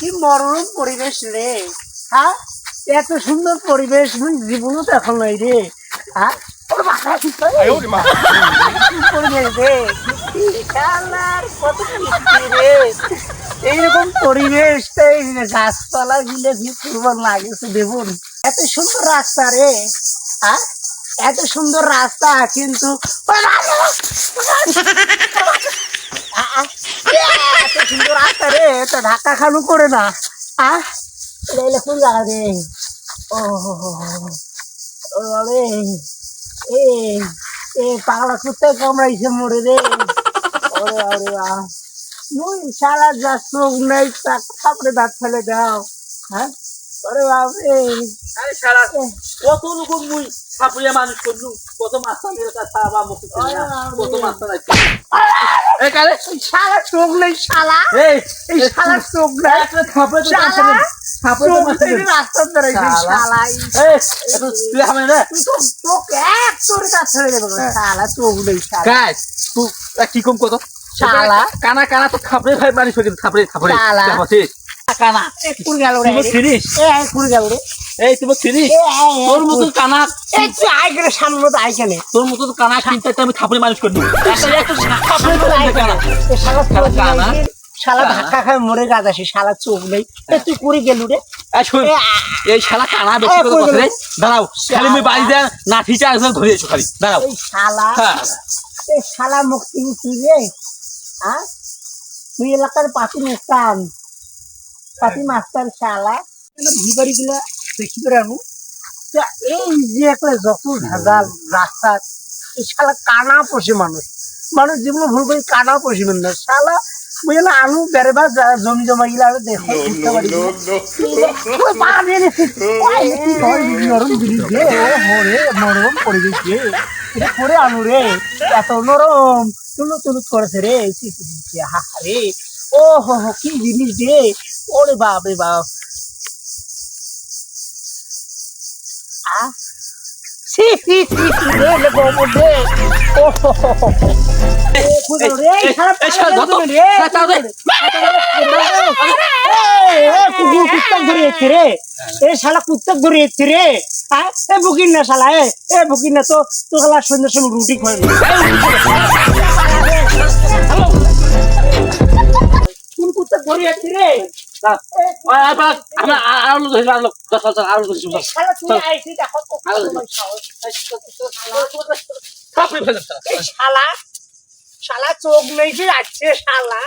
কি মনোরম পরিবেশ রে? হ্যাঁ এত সুন্দর পরিবেশ জীবনও তো এখন নাই রে। হ্যাঁ এইরকম পরিবেশ এই গাছপালা গিলে লাগেছে দেখুন এত সুন্দর রাস্তা রে। হ্যাঁ এত সুন্দর রাস্তা কিন্তু সুন্দর রাস্তা রে, তা ধাক্কা খালু করে না। আহ এটা কোন রে? ও। রে। এ এ, পাগলা কুত্তে কামড়াইছে মরে রে। ওরে ওরে মুই সারা যা চোখ নাই থাপড়ে দাঁত ফেলে দাও। হ্যাঁ? বাপরে। আরে শালা কত রকম মুই মানুষ করলু। কত কাছে আবার মুখ কত মাস্টার আছে। চোখ নেই শালা। এই এই শালা চোখ নাই। একটা থাপড়ে তো শালা কাছে থাপড়ে তো নেই রাস্তার দ্বারা শালা। এই তুই হামে না তুই তো চোখ এক তোর কাছে ছেড়ে দেবো শালা চোখ নেই শালা। গাইস তুই কি কম কত? শালা। কানা কানা তো থাপড়ে ভাই মানুষ হয়ে থাপড়ে থাপড়ে শালা। কানা। কুড়ি গেল রে। তুমি এ আয় কুড়ি গেল রে। এই তুমি চিনিস এ আয়, আয়, তোর মতো কানা এই তুই আয় করে সামনে মতো আয় কেন। তোর মতো কানা চিন্তা আমি থাপড়ে মানুষ করলু একটা একটা থাপড়ে সামনে আয় কেন? কানা এ শালা চোখ কানা। শালা। ধাক্কা খায় মরে গাছ শালা চোখ নেই। তুই কুড়ি গেলু রে। এই শোন এ আ- এই শালা কানা বেশি করে কই কথা গেল? রে। দাঁড়াও খালি আমি বাড়ি যা নাঠিটা একজন ধরে এসো খালি। দাঁড়াও। শালা। হ্যাঁ। শালা মুক্তি তুই রে? হ্যাঁ তুই এলাকার পাতি মাস্তান পাতি মাস্তান শালা। ভিবারি গুলা দেখি করে আনু। এই যে একটা যত ভেজাল রাস্তা এই শালা কানা পশে মানুষ। মানুষ জীবনে ভুল করে কানা পশে না শালা বুঝলে আনু বেড়ে বা জমি জমা গিলা আমি দেখো বুঝতে পারি নরম পরিবেশ রে। এটা করে আনু রে। এত নরম তুলু করেছে রে। হা রে ও হো হো কি জিনিস রে? ওরে বাপ। রে বাপ আ সি সি সি সি রে লে গোবর রে। ও হো হো হো হো। এ, রে, শালা রে, দে। এ, কুকুর কুত্তাক ধরে যাচ্ছে রে। এ শালা কুত্তাক ধরে যাচ্ছে রে। এ বুকিন না শালা এ এ বুকিন না তো তো শালা সন্ধ্যার সময় রুটি খাওয়াই শালা চোখ নেই যে যাচ্ছে শালা।